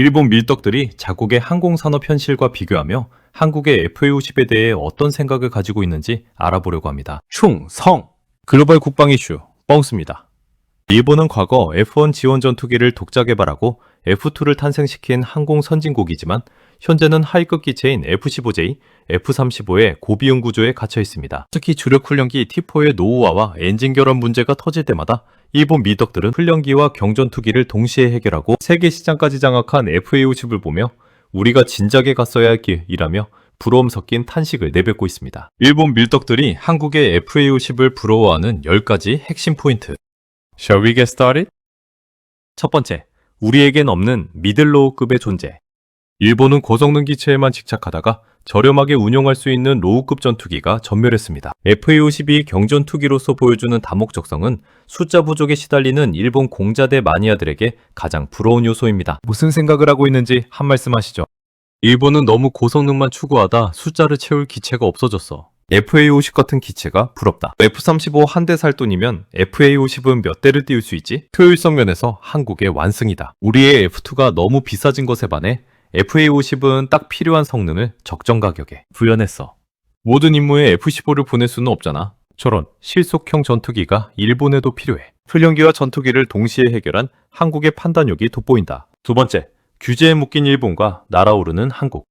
일본 밀떡들이 자국의 항공산업 현실과 비교하며 한국의 FA50에 대해 어떤 생각을 가지고 있는지 알아보려고 합니다. 충성! 글로벌 국방 이슈 뻥스입니다. 일본은 과거 F1 지원 전투기를 독자 개발하고 F2를 탄생시킨 항공 선진국이지만 현재는 하위급 기체인 F-15J, F-35의 고비용 구조에 갇혀 있습니다. 특히 주력 훈련기 T4의 노후화와 엔진 결함 문제가 터질 때마다 일본 미덕들은 훈련기와 경전투기를 동시에 해결하고 세계 시장까지 장악한 FA50을 보며 우리가 진작에 갔어야 할 길이라며 부러움 섞인 탄식을 내뱉고 있습니다. 일본 밀떡들이 한국의 FA50을 부러워하는 10가지 핵심 포인트. Shall we get started? 첫 번째, 우리에겐 없는 미들로우급의 존재. 일본은 고성능 기체에만 집착하다가 저렴하게 운용할 수 있는 로우급 전투기가 전멸했습니다. FA-52 경전투기로서 보여주는 다목적성은 숫자 부족에 시달리는 일본 공자대 마니아들에게 가장 부러운 요소입니다. 무슨 생각을 하고 있는지 한 말씀 하시죠. 일본은 너무 고성능만 추구하다 숫자를 채울 기체가 없어졌어. FA-50 같은 기체가 부럽다. F-35 한 대 살 돈이면 FA-50은 몇 대를 띄울 수 있지? 효율성 면에서 한국의 완승이다. 우리의 F2가 너무 비싸진 것에 반해 FA-50은 딱 필요한 성능을 적정 가격에 구현했어. 모든 임무에 F-15를 보낼 수는 없잖아. 저런 실속형 전투기가 일본에도 필요해. 훈련기와 전투기를 동시에 해결한 한국의 판단력이 돋보인다. 두 번째, 규제에 묶인 일본과 날아오르는 한국.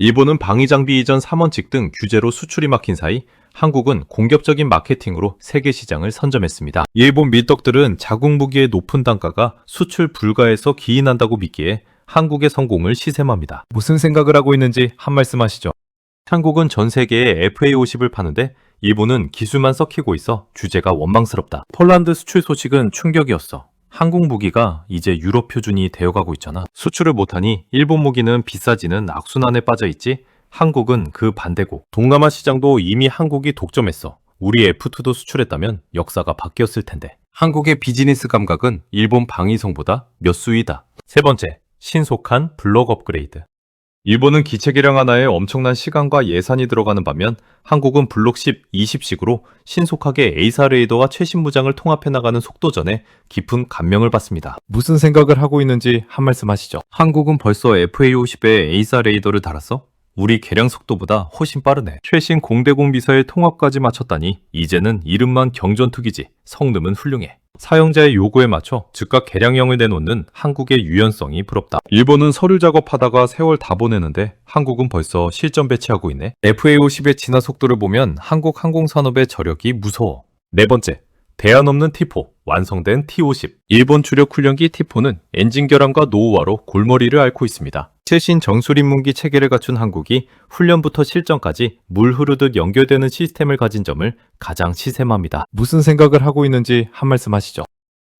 일본은 방위 장비 이전 3원칙 등 규제로 수출이 막힌 사이 한국은 공격적인 마케팅으로 세계 시장을 선점했습니다. 일본 밀떡들은 자국 무기의 높은 단가가 수출 불가에서 기인한다고 믿기에 한국의 성공을 시샘합니다. 무슨 생각을 하고 있는지 한 말씀 하시죠. 한국은 전 세계에 FA50을 파는데 일본은 기술만 썩히고 있어 주제가 원망스럽다. 폴란드 수출 소식은 충격이었어. 한국 무기가 이제 유럽 표준이 되어가고 있잖아. 수출을 못하니 일본 무기는 비싸지는 악순환에 빠져 있지. 한국은 그 반대고. 동남아 시장도 이미 한국이 독점했어. 우리 F2도 수출했다면 역사가 바뀌었을 텐데. 한국의 비즈니스 감각은 일본 방위성보다 몇 수이다. 세 번째, 신속한 블록 업그레이드. 일본은 기체 개량 하나에 엄청난 시간과 예산이 들어가는 반면 한국은 블록 10, 20식으로 신속하게 A사 레이더와 최신 무장을 통합해 나가는 속도전에 깊은 감명을 받습니다. 무슨 생각을 하고 있는지 한 말씀 하시죠. 한국은 벌써 FA-50에 A사 레이더를 달았어? 우리 개량 속도보다 훨씬 빠르네. 최신 공대공 미사일 통합까지 마쳤다니 이제는 이름만 경전투기지 성능은 훌륭해. 사용자의 요구에 맞춰 즉각 개량형을 내놓는 한국의 유연성이 부럽다. 일본은 서류 작업하다가 세월 다 보내는데 한국은 벌써 실전 배치하고 있네. FA-50의 진화 속도를 보면 한국 항공산업의 저력이 무서워. 네 번째, 대안 없는 T4, 완성된 T50. 일본 주력 훈련기 T4는 엔진 결함과 노후화로 골머리를 앓고 있습니다. 최신 정술 입문기 체계를 갖춘 한국이 훈련부터 실전까지 물 흐르듯 연결되는 시스템을 가진 점을 가장 시샘합니다. 무슨 생각을 하고 있는지 한 말씀 하시죠.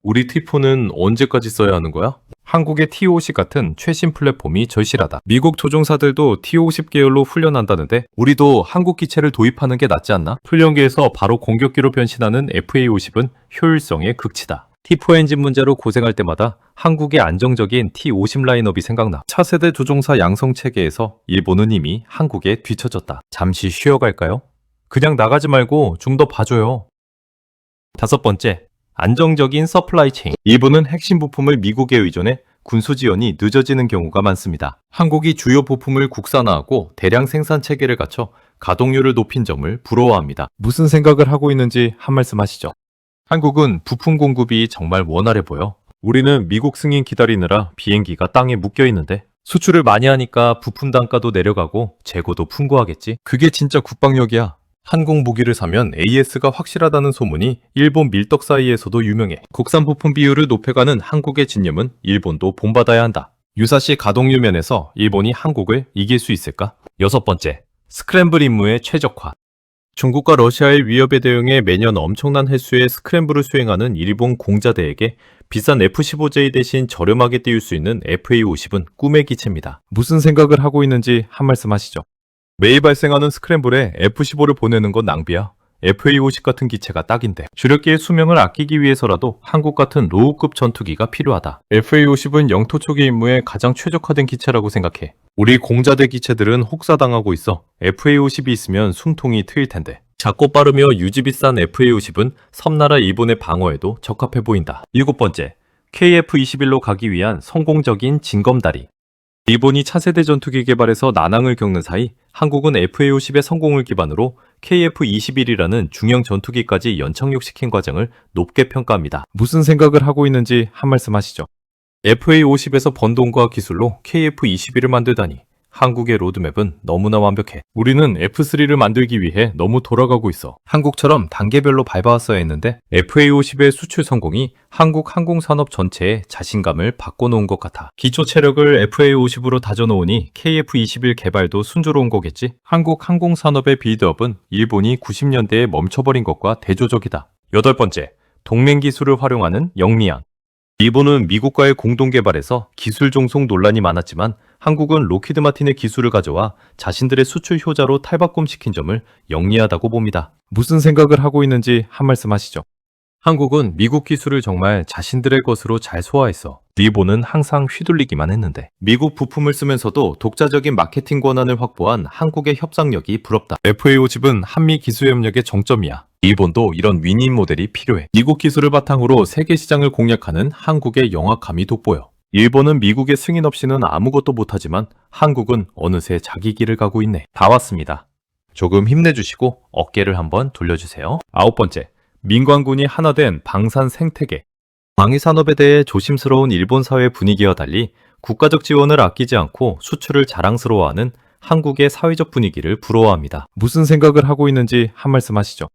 우리 T4는 언제까지 써야 하는 거야? 한국의 T50 같은 최신 플랫폼이 절실하다. 미국 조종사들도 T50 계열로 훈련한다는데 우리도 한국 기체를 도입하는 게 낫지 않나? 훈련기에서 바로 공격기로 변신하는 FA50은 효율성의 극치다. T4 엔진 문제로 고생할 때마다 한국의 안정적인 T50 라인업이 생각나. 차세대 조종사 양성 체계에서 일본은 이미 한국에 뒤처졌다. 잠시 쉬어갈까요? 그냥 나가지 말고 좀 더 봐줘요. 다섯 번째, 안정적인 서플라이 체인. 일본은 핵심 부품을 미국에 의존해 군수 지원이 늦어지는 경우가 많습니다. 한국이 주요 부품을 국산화하고 대량 생산 체계를 갖춰 가동률을 높인 점을 부러워합니다. 무슨 생각을 하고 있는지 한 말씀 하시죠. 한국은 부품 공급이 정말 원활해 보여. 우리는 미국 승인 기다리느라 비행기가 땅에 묶여 있는데 수출을 많이 하니까 부품 단가도 내려가고 재고도 풍부하겠지. 그게 진짜 국방력이야. 한국 무기를 사면 AS가 확실하다는 소문이 일본 밀떡 사이에서도 유명해. 국산 부품 비율을 높여가는 한국의 진념은 일본도 본받아야 한다. 유사시 가동률 면에서 일본이 한국을 이길 수 있을까? 여섯 번째, 스크램블 임무의 최적화. 중국과 러시아의 위협에 대응해 매년 엄청난 횟수의 스크램블을 수행하는 일본 공자대에게 비싼 F-15J 대신 저렴하게 띄울 수 있는 FA-50은 꿈의 기체입니다. 무슨 생각을 하고 있는지 한 말씀 하시죠. 매일 발생하는 스크램블에 F-15를 보내는 건 낭비야. FA-50 같은 기체가 딱인데 주력기의 수명을 아끼기 위해서라도 한국 같은 로우급 전투기가 필요하다. FA-50은 영토 초기 임무에 가장 최적화된 기체라고 생각해. 우리 공자대 기체들은 혹사당하고 있어 FA-50이 있으면 숨통이 트일 텐데. 작고 빠르며 유지 비싼 FA-50은 섬나라 일본의 방어에도 적합해 보인다. 일곱 번째, KF-21로 가기 위한 성공적인 징검다리. 일본이 차세대 전투기 개발에서 난항을 겪는 사이 한국은 FA-50의 성공을 기반으로 KF-21이라는 중형 전투기까지 연착륙시킨 과정을 높게 평가합니다. 무슨 생각을 하고 있는지 한 말씀 하시죠. FA-50에서 번 돈과 기술로 KF-21을 만들다니 한국의 로드맵은 너무나 완벽해. 우리는 F3를 만들기 위해 너무 돌아가고 있어. 한국처럼 단계별로 밟아왔어야 했는데 FA-50의 수출 성공이 한국 항공산업 전체에 자신감을 바꿔놓은 것 같아. 기초 체력을 FA-50으로 다져놓으니 KF-21 개발도 순조로운 거겠지? 한국 항공산업의 빌드업은 일본이 90년대에 멈춰버린 것과 대조적이다. 여덟 번째, 동맹 기술을 활용하는 영미양. 일본은 미국과의 공동 개발에서 기술 종속 논란이 많았지만 한국은 로키드 마틴의 기술을 가져와 자신들의 수출 효자로 탈바꿈시킨 점을 영리하다고 봅니다. 무슨 생각을 하고 있는지 한 말씀 하시죠. 한국은 미국 기술을 정말 자신들의 것으로 잘 소화했어. 일본은 항상 휘둘리기만 했는데. 미국 부품을 쓰면서도 독자적인 마케팅 권한을 확보한 한국의 협상력이 부럽다. FA50은 한미 기술협력의 정점이야. 일본도 이런 윈윈 모델이 필요해. 미국 기술을 바탕으로 세계 시장을 공략하는 한국의 영악함이 돋보여. 일본은 미국의 승인 없이는 아무것도 못하지만 한국은 어느새 자기 길을 가고 있네. 다 왔습니다. 조금 힘내주시고 어깨를 한번 돌려주세요. 아홉 번째, 민관군이 하나 된 방산 생태계. 방위 산업에 대해 조심스러운 일본 사회 분위기와 달리 국가적 지원을 아끼지 않고 수출을 자랑스러워하는 한국의 사회적 분위기를 부러워합니다. 무슨 생각을 하고 있는지 한 말씀 하시죠.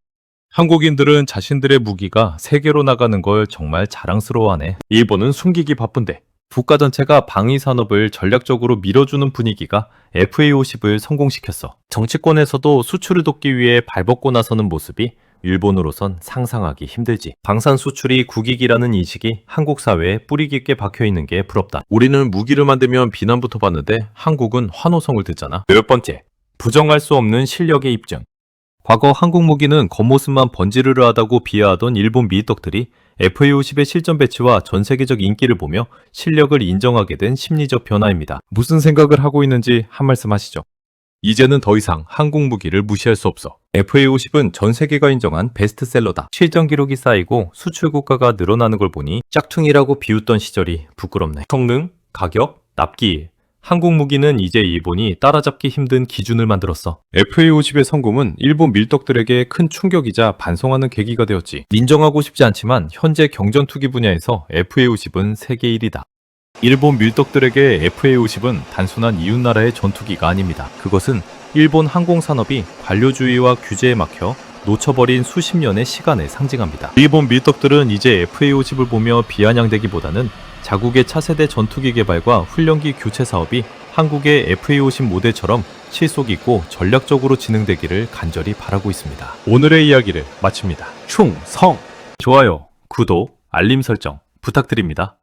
한국인들은 자신들의 무기가 세계로 나가는 걸 정말 자랑스러워하네. 일본은 숨기기 바쁜데 국가 전체가 방위 산업을 전략적으로 밀어주는 분위기가 FA50을 성공시켰어. 정치권에서도 수출을 돕기 위해 발벗고 나서는 모습이 일본으로선 상상하기 힘들지. 방산 수출이 국익이라는 인식이 한국 사회에 뿌리 깊게 박혀 있는 게 부럽다. 우리는 무기를 만들면 비난부터 받는데 한국은 환호성을 듣잖아. 열 번째, 부정할 수 없는 실력의 입증. 과거 한국 무기는 겉모습만 번지르르하다고 비하하던 일본 미떡들이 FA50의 실전 배치와 전 세계적 인기를 보며 실력을 인정하게 된 심리적 변화입니다. 무슨 생각을 하고 있는지 한 말씀 하시죠. 이제는 더 이상 한국 무기를 무시할 수 없어. FA50은 전 세계가 인정한 베스트셀러다. 실전 기록이 쌓이고 수출 국가가 늘어나는 걸 보니 짝퉁이라고 비웃던 시절이 부끄럽네. 성능, 가격, 납기일. 한국 무기는 이제 일본이 따라잡기 힘든 기준을 만들었어. FA50의 성공은 일본 밀떡들에게 큰 충격이자 반성하는 계기가 되었지. 인정하고 싶지 않지만 현재 경전 투기 분야에서 FA50은 세계 1위다. 일본 밀떡들에게 FA50은 단순한 이웃나라의 전투기가 아닙니다. 그것은 일본 항공산업이 관료주의와 규제에 막혀 놓쳐버린 수십 년의 시간을 상징합니다. 일본 밀떡들은 이제 FA50을 보며 비아냥대기보다는 자국의 차세대 전투기 개발과 훈련기 교체 사업이 한국의 FA50 모델처럼 실속 있고 전략적으로 진행되기를 간절히 바라고 있습니다. 오늘의 이야기를 마칩니다. 충성! 좋아요, 구독, 알림 설정 부탁드립니다.